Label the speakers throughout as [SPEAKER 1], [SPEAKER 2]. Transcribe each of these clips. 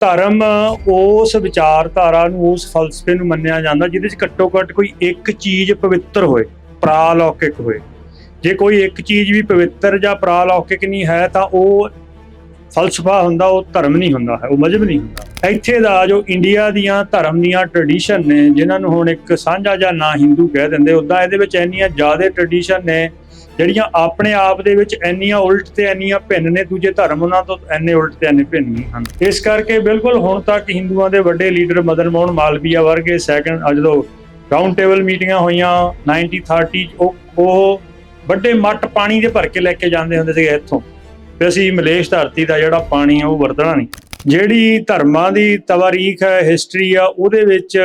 [SPEAKER 1] ਧਰਮ ਉਸ ਵਿਚਾਰਧਾਰਾ ਨੂੰ, ਉਸ ਫਲਸਫੇ ਨੂੰ ਮੰਨਿਆ ਜਾਂਦਾ ਜਿਹਦੇ ਚ ਘੱਟੋ ਘੱਟ ਕੋਈ ਇੱਕ ਚੀਜ਼ ਪਵਿੱਤਰ ਹੋਏ, ਪ੍ਰਾਲੌਕਿਕ ਹੋਏ। ਜੇ ਕੋਈ ਇੱਕ ਚੀਜ਼ ਵੀ ਪਵਿੱਤਰ ਜਾਂ ਪ੍ਰਾਲੌਕਿਕ ਨਹੀਂ ਹੈ ਤਾਂ ਉਹ ਫਲਸਫਾ ਹੁੰਦਾ, ਉਹ ਧਰਮ ਨਹੀਂ ਹੁੰਦਾ ਹੈ, ਉਹ ਮਜਹਬ ਨਹੀਂ ਹੁੰਦਾ। ਇੱਥੇ ਦਾ ਜੋ ਇੰਡੀਆ ਦੀਆਂ ਧਰਮ ਦੀਆਂ ਟ੍ਰੈਡੀਸ਼ਨ ਨੇ, ਜਿਨ੍ਹਾਂ ਨੂੰ ਹੁਣ ਇੱਕ ਸਾਂਝਾ ਜਾਂ ਨਾ ਹਿੰਦੂ ਕਹਿ ਦਿੰਦੇ ਉਦਾਂ ਇਹਦੇ ਵਿੱਚ ਇੰਨੀਆਂ ਜ਼ਿਆਦਾ ਟ੍ਰੈਡੀਸ਼ਨ ਨੇ, ਜਿਹੜੀਆਂ ਆਪਣੇ ਆਪ ਦੇ ਵਿੱਚ ਇੰਨੀਆਂ ਉਲਟ ਤੇ ਇੰਨੀਆਂ ਭਿੰਨ ਨੇ, ਦੂਜੇ ਧਰਮ ਉਹਨਾਂ ਤੋਂ ਇੰਨੇ ਉਲਟ ਤੇ ਇੰਨੇ ਭਿੰਨ ਨਹੀਂ ਹਨ। ਇਸ ਕਰਕੇ ਬਿਲਕੁਲ ਹੁਣ ਤੱਕ ਹਿੰਦੂਆਂ ਦੇ ਵੱਡੇ ਲੀਡਰ ਮਦਨ ਮੋਹਨ ਮਾਲਵੀਆ ਵਰਗੇ ਸੈਕੰਡ ਜਦੋਂ ਰਾਉਂਡ ਟੇਬਲ ਮੀਟਿੰਗਾਂ ਹੋਈਆਂ 90 30 ਉਹ ਉਹ ਵੱਡੇ ਮੱਟ ਪਾਣੀ ਦੇ ਭਰ ਕੇ ਲੈ ਕੇ ਜਾਂਦੇ ਹੁੰਦੇ ਸੀਗੇ ਇੱਥੋਂ। ਤੇ ਅਸੀਂ ਮਲੇਸ਼ ਧਰਤੀ ਦਾ ਜਿਹੜਾ ਪਾਣੀ ਆ ਉਹ ਵਰਤਣਾ ਨਹੀਂ। ਜਿਹੜੀ ਧਰਮਾਂ ਦੀ ਤਵਾਰੀਖ ਹੈ ਹਿਸਟਰੀ ਆ, ਉਹਦੇ ਵਿੱਚ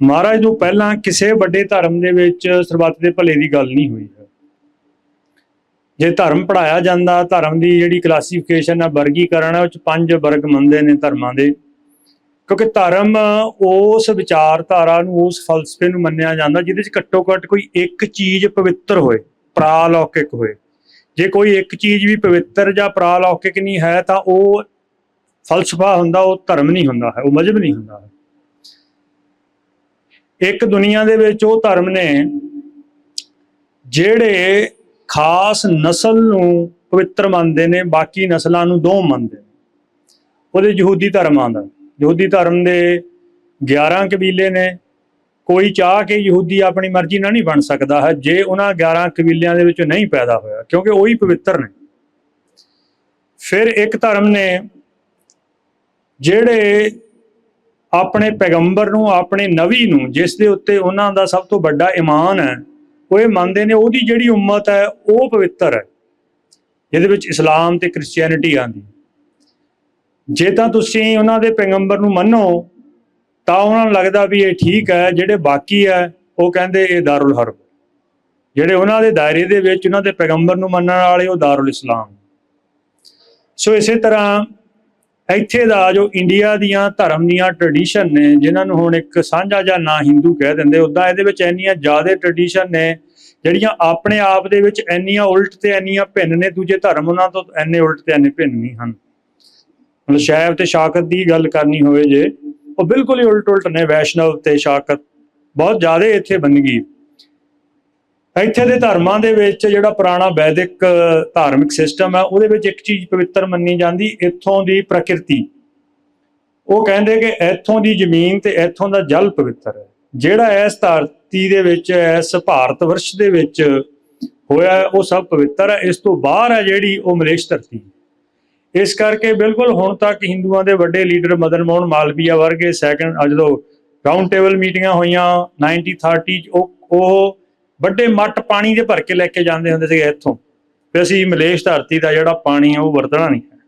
[SPEAKER 1] ਮਹਾਰਾਜ ਤੋਂ ਪਹਿਲਾਂ ਕਿਸੇ ਵੱਡੇ ਧਰਮ ਦੇ ਵਿੱਚ ਸਰਬੱਤ ਦੇ ਭਲੇ ਦੀ ਗੱਲ ਨਹੀਂ ਹੋਈ। ਹੈ ਜੇ ਧਰਮ ਪੜਾਇਆ ਜਾਂਦਾ, ਧਰਮ ਦੀ ਜਿਹੜੀ ਕਲਾਸੀਫਿਕੇਸ਼ਨ ਹੈ ਵਰਗੀਕਰਨ ਹੈ ਉਹ ਚ ਪੰਜ ਵਰਗ ਮੰਨਦੇ ਨੇ ਧਰਮਾਂ ਦੇ। ਕਿਉਂਕਿ ਧਰਮ ਉਸ ਵਿਚਾਰਧਾਰਾ ਨੂੰ, ਉਸ ਫਲਸਫੇ ਨੂੰ ਮੰਨਿਆ ਜਾਂਦਾ, ਜਿਹਦੇ ਚ ਘੱਟੋ ਘੱਟ ਕੋਈ ਇੱਕ ਚੀਜ਼ ਪਵਿੱਤਰ ਹੋਏ, ਪ੍ਰਾਲੌਕਿਕ ਹੋਏ। ਜੇ ਕੋਈ ਇੱਕ ਚੀਜ਼ ਵੀ ਪਵਿੱਤਰ ਜਾਂ ਪ੍ਰਾਲੌਕਿਕ ਨਹੀਂ ਹੈ, ਤਾਂ ਉਹ ਫਲਸਫਾ ਹੁੰਦਾ, ਉਹ ਧਰਮ ਨਹੀਂ ਹੁੰਦਾ ਹੈ, ਉਹ ਮਜਹਬ ਨਹੀਂ ਹੁੰਦਾ ਹੈ। ਇੱਕ ਦੁਨੀਆ ਦੇ ਵਿੱਚ ਉਹ ਧਰਮ ਨੇ ਜਿਹੜੇ ਖਾਸ ਨਸਲ ਨੂੰ ਪਵਿੱਤਰ ਮੰਨਦੇ ਨੇ, ਬਾਕੀ ਨਸਲਾਂ ਨੂੰ ਦੋ ਮੰਨਦੇ ਨੇ। ਉਹਦੇ ਯਹੂਦੀ ਧਰਮ ਆਉਂਦਾ ਯਹੂਦੀ ਧਰਮ ਦੇ 11 ਕਬੀਲੇ ਨੇ ਕੋਈ ਚਾਹ ਕੇ ਯਹੂਦੀ ਆਪਣੀ ਮਰਜ਼ੀ ਨਾਲ ਨਹੀਂ ਬਣ ਸਕਦਾ ਹੈ, ਜੇ ਉਹਨਾਂ 11 ਕਬੀਲਿਆਂ ਦੇ ਵਿੱਚੋਂ ਨਹੀਂ ਪੈਦਾ ਹੋਇਆ, ਕਿਉਂਕਿ ਉਹੀ ਪਵਿੱਤਰ ਨੇ। ਫਿਰ ਇੱਕ ਧਰਮ ਨੇ ਜਿਹੜੇ ਆਪਣੇ ਪੈਗੰਬਰ ਨੂੰ, ਆਪਣੇ ਨਵੀ ਨੂੰ, ਜਿਸ ਦੇ ਉੱਤੇ ਉਹਨਾਂ ਦਾ ਸਭ ਤੋਂ ਵੱਡਾ ਈਮਾਨ ਹੈ, ਉਹ ਇਹ ਮੰਨਦੇ ਨੇ ਉਹਦੀ ਜਿਹੜੀ ਉਮਤ ਹੈ, ਉਹ ਪਵਿੱਤਰ ਹੈ। ਜਿਹਦੇ ਵਿੱਚ ਇਸਲਾਮ ਤੇ ਕ੍ਰਿਸਚੀਅਨਿਟੀ ਆਂਦੀ ਜੇ ਤਾਂ ਤੁਸੀਂ ਉਹਨਾਂ ਦੇ ਪੈਗੰਬਰ ਨੂੰ ਮੰਨੋ ਤਾਂ ਉਹਨਾਂ ਨੂੰ ਲੱਗਦਾ ਵੀ ਇਹ ਠੀਕ ਹੈ, ਜਿਹੜੇ ਬਾਕੀ ਹੈ, ਉਹ ਕਹਿੰਦੇ ਇਹ ਦਾਰੁਲ ਹਰਬ। ਜਿਹੜੇ ਉਹਨਾਂ ਦੇ ਦਾਇਰੇ ਦੇ ਵਿੱਚ, ਉਹਨਾਂ ਦੇ ਪੈਗੰਬਰ ਨੂੰ ਮੰਨਣ ਵਾਲੇ ਉਹ ਦਾਰੁਲ ਇਸਲਾਮ। ਸੋ ਇਸੇ ਤਰ੍ਹਾਂ ਇੱਥੇ ਦਾ ਜੋ ਇੰਡੀਆ ਦੀਆਂ ਧਰਮ ਦੀਆਂ ਟ੍ਰੈਡੀਸ਼ਨ ਨੇ, ਜਿਨ੍ਹਾਂ ਨੂੰ ਹੁਣ ਇੱਕ ਸਾਂਝਾ ਜਾਂ ਨਾ ਹਿੰਦੂ ਕਹਿ ਦਿੰਦੇ ਉਦਾਂ ਇਹਦੇ ਵਿੱਚ ਇੰਨੀਆਂ ਜ਼ਿਆਦਾ ਟ੍ਰੈਡੀਸ਼ਨ ਨੇ, ਜਿਹੜੀਆਂ ਆਪਣੇ ਆਪ ਦੇ ਵਿੱਚ ਇੰਨੀਆਂ ਉਲਟ ਤੇ ਇੰਨੀਆਂ ਭਿੰਨ ਨੇ, ਦੂਜੇ ਧਰਮ ਉਹਨਾਂ ਤੋਂ ਇੰਨੇ ਉਲਟ ਤੇ ਇੰਨੇ ਭਿੰਨ ਨਹੀਂ ਹਨ। ਮਤਲਬ ਸ਼ਾਇਬ ਤੇ ਸ਼ਾਕਤ ਦੀ ਗੱਲ ਕਰਨੀ ਹੋਵੇ ਜੇ ਉਹ ਬਿਲਕੁਲ ਹੀ ਉਲਟ ਉਲਟ ਨੇ ਵੈਸ਼ਨਵ ਤੇ ਸ਼ਾਕਤ। ਬਹੁਤ ਜ਼ਿਆਦਾ ਇੱਥੇ ਗਈ ਇੱਥੇ ਦੇ ਧਰਮਾਂ ਦੇ ਵਿੱਚ ਜਿਹੜਾ ਪੁਰਾਣਾ ਵੈਦਿਕ ਧਾਰਮਿਕ ਸਿਸਟਮ ਹੈ ਉਹਦੇ ਵਿੱਚ ਇੱਕ ਚੀਜ਼ ਪਵਿੱਤਰ ਮੰਨੀ ਜਾਂਦੀ ਇੱਥੋਂ ਦੀ ਪ੍ਰਕਿਰਤੀ। ਉਹ ਕਹਿੰਦੇ ਕਿ ਇੱਥੋਂ ਦੀ ਜ਼ਮੀਨ ਤੇ ਇੱਥੋਂ ਦਾ ਜਲ ਪਵਿੱਤਰ ਹੈ। ਜਿਹੜਾ ਇਸ ਧਰਤੀ ਦੇ ਵਿੱਚ ਇਸ ਭਾਰਤ ਵਰਸ਼ ਦੇ ਵਿੱਚ ਹੋਇਆ ਹੈ, ਉਹ ਸਭ ਪਵਿੱਤਰ ਹੈ। ਇਸ ਤੋਂ ਬਾਹਰ ਹੈ ਜਿਹੜੀ ਉਹ ਮਲੇਸ਼ ਧਰਤੀ। ਇਸ ਕਰਕੇ ਬਿਲਕੁਲ ਹੁਣ ਤੱਕ ਹਿੰਦੂਆਂ ਦੇ ਵੱਡੇ ਲੀਡਰ ਮਦਨ ਮੋਹਨ ਮਾਲਵੀਆ ਵਰਗੇ ਸੈਕੰਡ ਜਦੋਂ ਰਾਉਂਡ ਟੇਬਲ ਮੀਟਿੰਗਾਂ ਹੋਈਆਂ 90 30 ਉਹ ਵੱਡੇ ਮੱਟ ਪਾਣੀ ਦੇ ਭਰ ਕੇ ਲੈ ਕੇ ਜਾਂਦੇ ਹੁੰਦੇ ਸੀਗੇ ਇੱਥੋਂ। ਤੇ ਅਸੀਂ ਮਲੇਸ਼ ਧਰਤੀ ਦਾ ਜਿਹੜਾ ਪਾਣੀ ਆ, ਉਹ ਵਰਤਣਾ ਨਹੀਂ। ਹੈ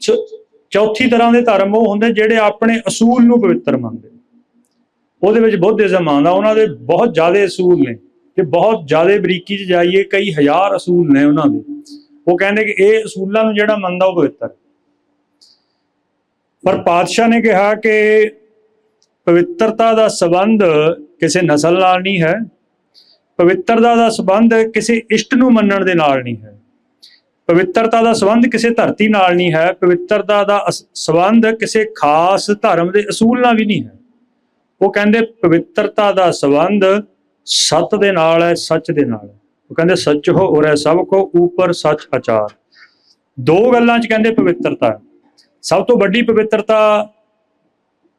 [SPEAKER 1] ਸੋ ਚੌਥੀ ਤਰ੍ਹਾਂ ਦੇ ਧਰਮ ਉਹ ਹੁੰਦੇ ਜਿਹੜੇ ਆਪਣੇ ਅਸੂਲ ਨੂੰ ਪਵਿੱਤਰ ਮੰਨਦੇ। ਉਹਦੇ ਵਿੱਚ ਬੁੱਧਿਜ਼ਮ ਆਉਂਦਾ ਉਹਨਾਂ ਦੇ ਬਹੁਤ ਜ਼ਿਆਦਾ ਅਸੂਲ ਨੇ ਤੇ ਬਹੁਤ ਜ਼ਿਆਦਾ ਬਰੀਕੀ 'ਚ ਜਾਈਏ, ਕਈ ਹਜ਼ਾਰ ਅਸੂਲ ਨੇ ਉਹਨਾਂ ਦੇ। ਉਹ ਕਹਿੰਦੇ ਕਿ ਇਹ ਅਸੂਲਾਂ ਨੂੰ ਜਿਹੜਾ ਮੰਨਦਾ ਉਹ ਪਵਿੱਤਰ। ਪਰ ਪਾਤਸ਼ਾਹ ਨੇ ਕਿਹਾ ਕਿ ਪਵਿੱਤਰਤਾ ਦਾ ਸਬੰਧ ਕਿਸੇ ਨਸਲ ਨਾਲ ਨਹੀਂ ਹੈ। ਪਵਿੱਤਰਤਾ ਦਾ ਸਬੰਧ ਕਿਸੇ ਇਸ਼ਟ ਨੂੰ ਮੰਨਣ ਦੇ ਨਾਲ ਨਹੀਂ ਹੈ। ਪਵਿੱਤਰਤਾ ਦਾ ਸਬੰਧ ਕਿਸੇ ਧਰਤੀ ਨਾਲ ਨਹੀਂ ਹੈ। ਪਵਿੱਤਰਤਾ ਦਾ ਅਸ- ਸਬੰਧ ਕਿਸੇ ਖਾਸ ਧਰਮ ਦੇ ਅਸੂਲ ਨਾਲ ਵੀ ਨਹੀਂ ਹੈ। ਉਹ ਕਹਿੰਦੇ ਪਵਿੱਤਰਤਾ ਦਾ ਸਬੰਧ ਸਤ ਦੇ ਨਾਲ ਹੈ, ਸੱਚ ਦੇ ਨਾਲ ਹੈ। ਉਹ ਕਹਿੰਦੇ, ਸੱਚ ਹੋ ਔਰ ਸਭ ਕੋ ਉੱਪਰ ਸੱਚ ਅਚਾਰ ਦੋ ਗੱਲਾਂ 'ਚ ਕਹਿੰਦੇ ਪਵਿੱਤਰਤਾ। ਸਭ ਤੋਂ ਵੱਡੀ ਪਵਿੱਤਰਤਾ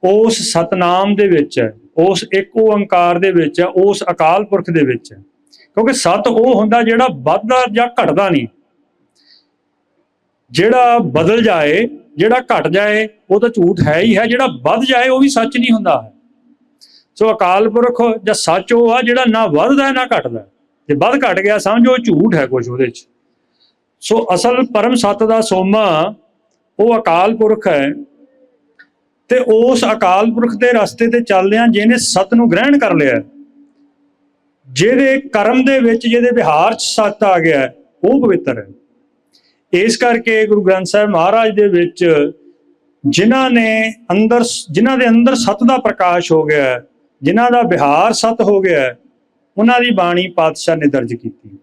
[SPEAKER 1] ਉਸ ਸਤਨਾਮ ਦੇ ਵਿੱਚ ਹੈ, ਉਸ ਇੱਕ ਓੰਕਾਰ ਦੇ ਵਿੱਚ ਹੈ, ਉਸ ਅਕਾਲ ਪੁਰਖ ਦੇ ਵਿੱਚ ਹੈ। ਕਿਉਂਕਿ ਸਤ ਉਹ ਹੁੰਦਾ ਜਿਹੜਾ ਵੱਧਦਾ ਜਾਂ ਘਟਦਾ ਨਹੀਂ। ਜਿਹੜਾ ਬਦਲ ਜਾਏ, ਜਿਹੜਾ ਘਟ ਜਾਏ, ਉਹ ਤਾਂ ਝੂਠ ਹੈ ਹੀ ਹੈ, ਜਿਹੜਾ ਵੱਧ ਜਾਏ ਉਹ ਵੀ ਸੱਚ ਨਹੀਂ ਹੁੰਦਾ। ਹੈ ਸੋ ਅਕਾਲ ਪੁਰਖ ਜਾਂ ਸੱਚ ਉਹ ਆ ਜਿਹੜਾ ਨਾ ਵੱਧਦਾ, ਨਾ ਘਟਦਾ। ਜੇ ਵੱਧ ਘਟ ਗਿਆ ਸਮਝੋ ਉਹ ਝੂਠ ਹੈ ਕੁਝ ਉਹਦੇ 'ਚ। ਸੋ ਅਸਲ ਪਰਮ ਸੱਤ ਦਾ ਸੋਮਾ ਉਹ ਅਕਾਲ ਪੁਰਖ ਹੈ ਤੇ ਉਸ ਅਕਾਲ ਪੁਰਖ ਦੇ ਰਸਤੇ ਤੇ ਚੱਲਦਿਆਂ ਜਿਹਨੇ ਸਤ ਨੂੰ ਗ੍ਰਹਿਣ ਕਰ ਲਿਆ ਜਿਹਦੇ ਕਰਮ ਦੇ ਵਿੱਚ ਜਿਹਦੇ ਵਿਹਾਰ 'ਚ ਸਤ ਆ ਗਿਆ ਉਹ ਪਵਿੱਤਰ ਹੈ। ਇਸ ਕਰਕੇ ਗੁਰੂ ਗ੍ਰੰਥ ਸਾਹਿਬ ਮਹਾਰਾਜ ਦੇ ਵਿੱਚ ਜਿਨ੍ਹਾਂ ਨੇ ਅੰਦਰ ਜਿਨ੍ਹਾਂ ਦੇ ਅੰਦਰ ਸਤ ਦਾ ਪ੍ਰਕਾਸ਼ ਹੋ ਗਿਆ ਹੈ, ਜਿਨ੍ਹਾਂ ਦਾ ਵਿਹਾਰ ਸਤ ਹੋ ਗਿਆ ਉਹਨਾਂ ਦੀ ਬਾਣੀ ਪਾਤਸ਼ਾਹ ਨੇ ਦਰਜ ਕੀਤੀ।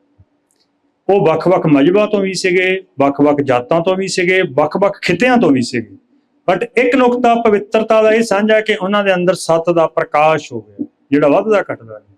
[SPEAKER 1] ਉਹ ਵੱਖ-ਵੱਖ ਮਜਬਾਂ ਤੋਂ ਵੀ ਸੀਗੇ, ਵੱਖ-ਵੱਖ ਜਾਤਾਂ ਤੋਂ ਵੀ ਸੀਗੇ, ਵੱਖ-ਵੱਖ ਖਿੱਤਿਆਂ ਤੋਂ ਵੀ ਸੀਗੇ। ਬਟ ਇੱਕ ਨੁਕਤਾ ਪਵਿੱਤਰਤਾ ਦਾ ਇਹ ਸਾਂਝਾ ਕਿ ਉਹਨਾਂ ਦੇ ਅੰਦਰ ਸੱਤ ਦਾ ਪ੍ਰਕਾਸ਼ ਹੋ ਗਿਆ, ਜਿਹੜਾ ਵੱਧਦਾ ਘਟਦਾ ਨਹੀਂ